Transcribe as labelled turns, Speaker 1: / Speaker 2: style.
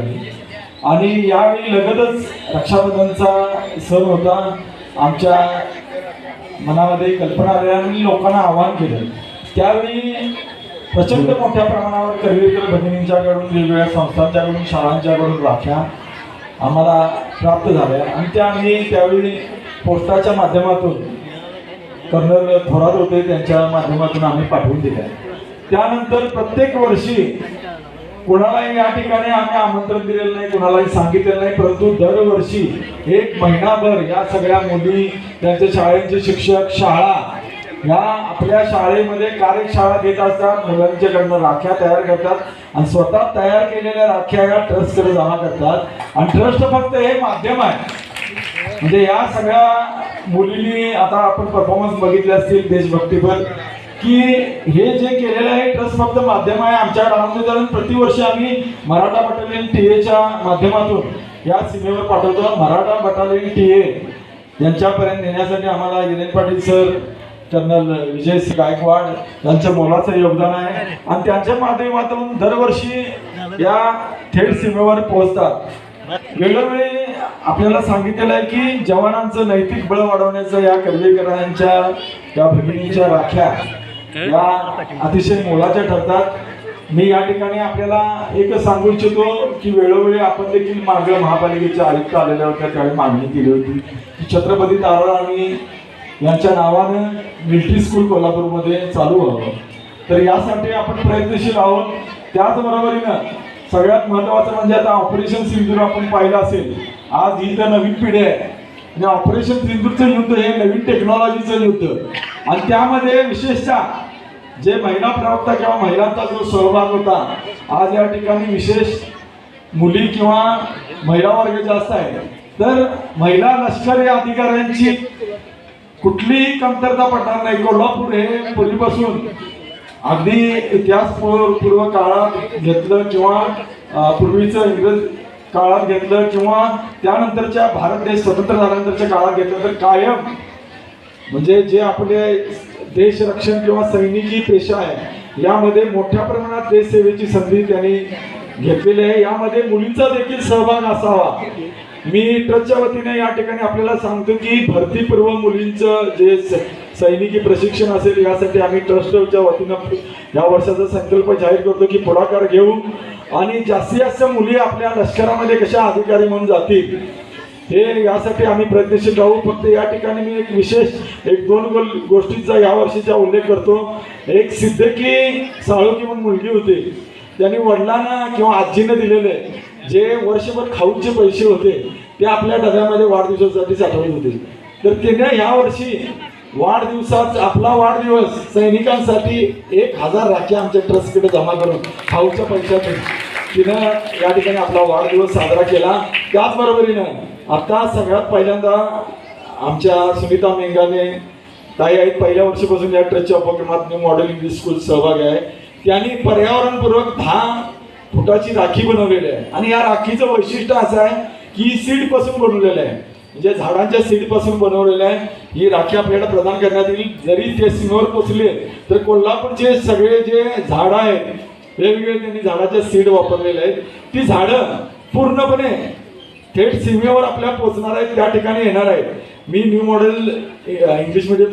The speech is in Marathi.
Speaker 1: ठिकाणी आणि यावेळी लगतच रक्षाबंधनचा सण होता. आमच्या मनामध्ये कल्पना आल्या आणि लोकांना आवाहन केलं. त्यावेळी प्रचंड मोठ्या प्रमाणावर करवीर भगिनींच्याकडून वेगवेगळ्या संस्थांच्याकडून शाळांच्याकडून राख्या आम्हाला प्राप्त झाल्या. आणि त्या आम्ही त्यावेळी पोस्टाच्या माध्यमातून कर्नल थोरात होते त्यांच्या माध्यमातून आम्ही पाठवून दिल्या. त्यानंतर प्रत्येक वर्षी कुणालाही या ठिकाणी आम्ही आमंत्रण दिलेलं नाही कुणालाही सांगितलेलं नाही परंतु दरवर्षी एक महिनाभर या सगळ्या मुली त्यांच्या शाळेचे शिक्षक शाळा या आपल्या शाळेमध्ये कार्यशाळा घेत असतात मुलांच्याकडनं राख्या तयार करतात आणि स्वतः तयार केलेल्या राख्या या ट्रस्टकडे जमा करतात. आणि ट्रस्ट फक्त हे माध्यम आहे. म्हणजे या सगळ्या मुलींनी आता आपण परफॉर्मन्स बघितले असतील देशभक्तीपर की हे जे केलेलं आहे ट्रस्ट फक्त माध्यम आहे. आमच्या डावामध्ये प्रतिवर्षी आम्ही मराठा बटालियन टी एच्या माध्यमातून या सीमेवर पाठवतो. मराठा बटालियन टी ए यांच्यापर्यंत नेण्यासाठी आम्हाला विरेन पाटील सर कर्नल विजय सिंग गायकवाड यांचं मोलाचं योगदान आहे. आणि त्यांच्या माध्यमातून दरवर्षी या थेट सीमेवर पोहोचतात. वेळोवेळी आपल्याला सांगितलेलं आहे की जवानांचं नैतिक बळ वाढवण्याचं या कर्वेकरांच्या या भगिनीच्या राख्या या अतिशय मोलाच्या ठरतात. मी या ठिकाणी आपल्याला एकच सांगू इच्छितो की वेळोवेळी आपण देखील मागं महापालिकेच्या आयुक्त आलेल्या होत्या त्यावेळी मागणी केली होती की छत्रपती ताराराणी यांच्या नावानं मिलिटरी स्कूल कोल्हापूरमध्ये चालू व्हावं. तर यासाठी आपण प्रयत्नशील आहोत. त्याचबरोबरीनं सगळ्यात महत्त्वाचं म्हणजे आता ऑपरेशन सिंधूर आपण पाहिलं असेल. आज ही तर नवीन पिढी आहे. आणि ऑपरेशन सिंधूरचं युद्ध हे नवीन टेक्नॉलॉजीचं युद्ध. आणि त्यामध्ये विशेषतः जे महिला प्रवक्ता किंवा महिलांचा जो सहभाग होता आज या ठिकाणी विशेष मुली किंवा महिला वर्ग जास्त आहे तर महिला लष्करी अधिकाऱ्यांची कुठलीही कमतरता पडणार नाही. कोल्हापूर हे पूर्वीपासून अगदी इतिहास पूर्व पूर्व काळात घेतलं किंवा पूर्वीचं इंग्रज काळात घेतलं किंवा त्यानंतरच्या भारत देश स्वतंत्र झाल्यानंतरच्या काळात घेतलं तर कायम म्हणजे जे आपले देश रक्षण किंवा सैनिकी पेशा आहे यामध्ये मोठ्या प्रमाणात देशसेवेची संधी त्यांनी घेतलेली आहे यामध्ये मुलींचा देखील सहभाग असावा. मी ट्रस्टच्या वतीने या ठिकाणी आपल्याला सांगतो की भरतीपूर्व मुलींचं जे स- सैनिकी प्रशिक्षण असेल यासाठी आम्ही ट्रस्टच्या वतीनं या वर्षाचा संकल्प जाहीर करतो की पुढाकार घेऊ. आणि जास्तीत जास्त मुली आपल्या लष्करामध्ये कशा अधिकारी म्हणून जातील हे यासाठी आम्ही प्रयत्नशील राहू. फक्त या ठिकाणी मी एक विशेष एक दोन गोल गोष्टींचा या वर्षीचा उल्लेख करतो. एक सिद्धकी साळुकी म्हणून मुलगी होती. त्यांनी वडिलांना किंवा आजीनं दिलेले जे वर्षभर खाऊचे पैसे होते ते आपल्या डब्यामध्ये वाढदिवसासाठी साठवले होते. तर तिने ह्या वर्षी वाढदिवसात आपला वाढदिवस सैनिकांसाठी एक हजार राख्या आमच्या ट्रस्टकडे जमा करून खाऊच्या पैशातून तिनं या ठिकाणी आपला वाढदिवस साजरा केला. त्याचबरोबरीनं आता सगळ्यात पहिल्यांदा आमच्या सुनीता मेंगाने ताई आहेत पहिल्या वर्षीपासून या ट्रस्टच्या उपक्रमात न्यू मॉडेल इंग्लिश स्कूल सहभाग आहे. त्यांनी पर्यावरणपूर्वक दहा फुटाची राखी बनवलेली आहे. आणि या राखीचं वैशिष्ट्य असं आहे की सीडपासून बनवलेलं आहे. म्हणजे झाडांच्या सीडपासून बनवलेलं आहे. ही राखी आपल्याला प्रदान करण्यात येईल. जरी ते सीमेवर पोचले तर कोल्हापूरचे सगळे जे झाडं आहेत वेगवेगळे त्यांनी झाडाच्या सीड वापरलेले आहेत. ती झाडं पूर्णपणे थेट सीमेवर आपल्या पोचणार आहेत त्या ठिकाणी येणार आहेत. मी न्यू मॉडेल इंग्लिश मिडियम